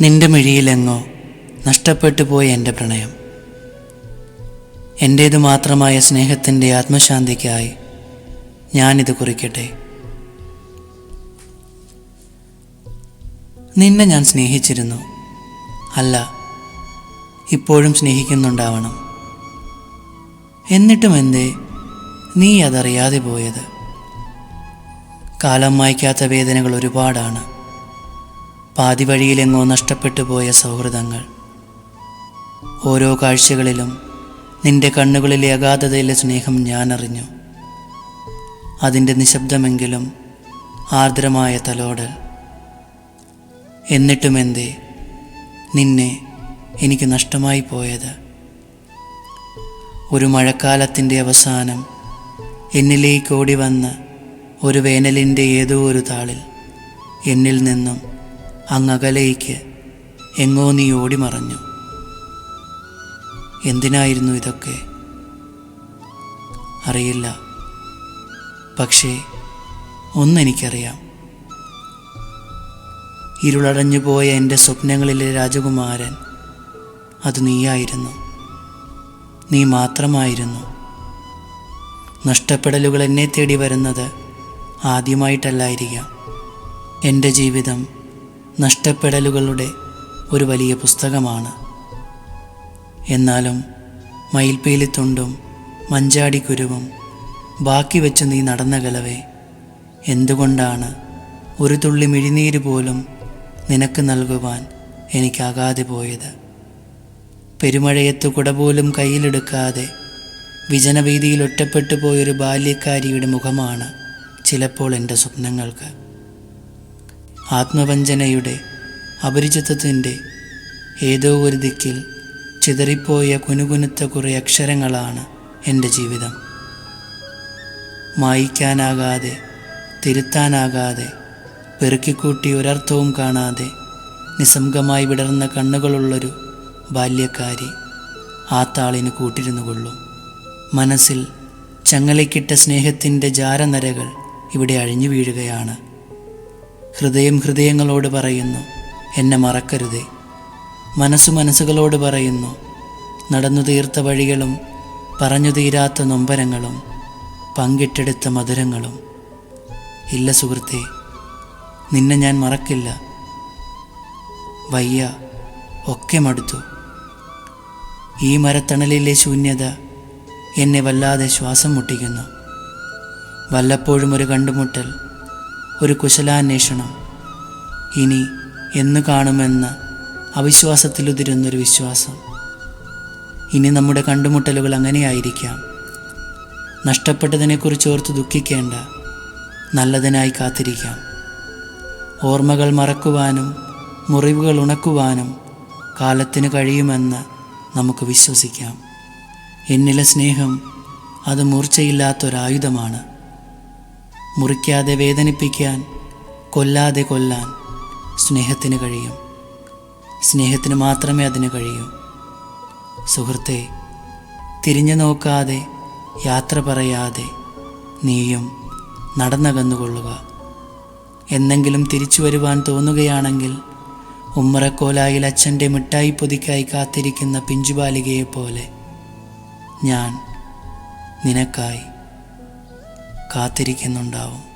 നിന്റെ മിഴിയിലെങ്ങോ നഷ്ടപ്പെട്ടു പോയ എന്റെ പ്രണയം. എന്റേതു മാത്രമായ സ്നേഹത്തിന്റെ ആത്മശാന്തിക്കായി ഞാനിത് കുറിക്കട്ടെ. നിന്നെ ഞാൻ സ്നേഹിച്ചിരുന്നു. അല്ല ഇപ്പോഴും സ്നേഹിക്കുന്നുണ്ടാവണം. എന്നിട്ടും എന്തേ നീ അതറിയാതെ പോയത്? കാലം മായ്ക്കാത്ത വേദനകൾ ഒരുപാടാണ്. പാതി വഴിയിലെങ്ങോ നഷ്ടപ്പെട്ടു പോയ സൗഹൃദങ്ങൾ. ഓരോ കാഴ്ചകളിലും നിന്റെ കണ്ണുകളിലെ അഗാധതയിലെ സ്നേഹം ഞാൻ അറിഞ്ഞു അതിന്റെ നിശബ്ദമെങ്കിലും ആർദ്രമായ തലോടൽ. എന്നിട്ടും എന്തേ നിന്നെ എനിക്ക് നഷ്ടമായി പോയത്. ഒരു മഴക്കാലത്തിന്റെ അവസാനം എന്നിലേക്ക് ഓടി വന്ന് ഒരു വേനലിന്റെ ഏതോ ഒരു താളിൽ എന്നിൽ നിന്നും അങ്ങകലേക്ക് എങ്ങോ നീ ഓടി മറഞ്ഞു എന്തിനായിരുന്നു ഇതൊക്കെ? അറിയില്ല. പക്ഷേ ഒന്നെനിക്കറിയാം. ഇരുളടഞ്ഞു പോയ എന്റെ സ്വപ്നങ്ങളിലെ രാജകുമാരൻ അത് നീയായിരുന്നു. നീ മാത്രമായിരുന്നു. നഷ്ടപ്പെടലുകൾ എന്നെ തേടി വരുന്നത് ആദ്യമായിട്ടല്ലായിരിക്കാം. എന്റെ ജീവിതം നഷ്ടപ്പെടലുകളുടെ ഒരു വലിയ പുസ്തകമാണ്. എന്നാലും മയിൽപ്പീലിത്തുണ്ടും മഞ്ചാടിക്കുരുവും ബാക്കി വെച്ച് നീ നടന്ന കലവേ എന്തുകൊണ്ടാണ് ഒരു തുള്ളി മിഴിനീര് പോലും നിനക്ക് നൽകുവാൻ എനിക്കാകാതെ പോയത്? പെരുമഴയത്ത് കുട പോലും കയ്യിലെടുക്കാതെ വിജനവീതിയിൽ ഒറ്റപ്പെട്ടു പോയൊരു ബാല്യക്കാരിയുടെ മുഖമാണ് ചിലപ്പോൾ എന്റെ സ്വപ്നങ്ങൾക്ക്. ആത്മവഞ്ചനയുടെ അപരിചിതത്തിന്റെ ഏതോ ഒരു ദിക്കിൽ ചിതറിപ്പോയ കുനുകുനുത്ത കുറേ അക്ഷരങ്ങളാണ് എന്റെ ജീവിതം. മായിക്കാനാകാതെ തിരുത്താനാകാതെ പെറുക്കിക്കൂട്ടി ഒരർത്ഥവും കാണാതെ നിസ്സംഗമായി വിടർന്ന കണ്ണുകളുള്ളൊരു ബാല്യക്കാരി ആ താളിന് കൂട്ടിരുന്നു കൊള്ളും. മനസ്സിൽ ചങ്ങലയ്ക്കിട്ട സ്നേഹത്തിന്റെ ജാരനരകൾ ഇവിടെ അഴിഞ്ഞു വീഴുകയാണ്. ഹൃദയം ഹൃദയങ്ങളോട് പറയുന്നു എന്നെ മറക്കരുതേ. മനസ്സു മനസ്സുകളോട് പറയുന്നു നടന്നു തീർത്ത വഴികളും പറഞ്ഞു തീരാത്ത നൊമ്പരങ്ങളും പങ്കിട്ടെടുത്ത മധുരങ്ങളും. ഇല്ല സുഹൃത്തെ നിന്നെ ഞാൻ മറക്കില്ല. വയ്യ ഒക്കെ മടുത്തു. ഈ മരത്തണലിലെ ശൂന്യത എന്നെ വല്ലാതെ ശ്വാസം മുട്ടിക്കുന്നു. വല്ലപ്പോഴും ഒരു കണ്ടുമുട്ടൽ ഒരു കുശലാന്വേഷണം. ഇനി എന്ന് കാണുമെന്ന് അവിശ്വാസത്തിലുതിരുന്നൊരു വിശ്വാസം. ഇനി നമ്മുടെ കണ്ടുമുട്ടലുകൾ അങ്ങനെയായിരിക്കാം. നഷ്ടപ്പെട്ടതിനെക്കുറിച്ച് ഓർത്ത് ദുഃഖിക്കേണ്ട നല്ലതിനായി കാത്തിരിക്കാം. ഓർമ്മകൾ മറക്കുവാനും മുറിവുകൾ ഉണക്കുവാനും കാലത്തിന് കഴിയുമെന്ന് നമുക്ക് വിശ്വസിക്കാം. എന്നിലെ സ്നേഹം അത് മൂർച്ചയില്ലാത്തൊരായുധമാണ്. മുറിക്കാതെ വേദനിപ്പിക്കാൻ കൊല്ലാതെ കൊല്ലാൻ സ്നേഹത്തിന് കഴിയും. സ്നേഹത്തിന് മാത്രമേ അതിന് കഴിയൂ. സുഹൃത്തെ തിരിഞ്ഞു നോക്കാതെ യാത്ര പറയാതെ നീയും നടന്നകന്നുകൊള്ളുക. എന്നെങ്കിലും തിരിച്ചു വരുവാൻ തോന്നുകയാണെങ്കിൽ ഉമ്മറക്കോലായിൽ അച്ഛന്റെ മിഠായി പൊതിക്കായി കാത്തിരിക്കുന്ന പിഞ്ചുബാലികയെപ്പോലെ ഞാൻ നിനക്കായി കാത്തിരിക്കുന്നുണ്ടാവും.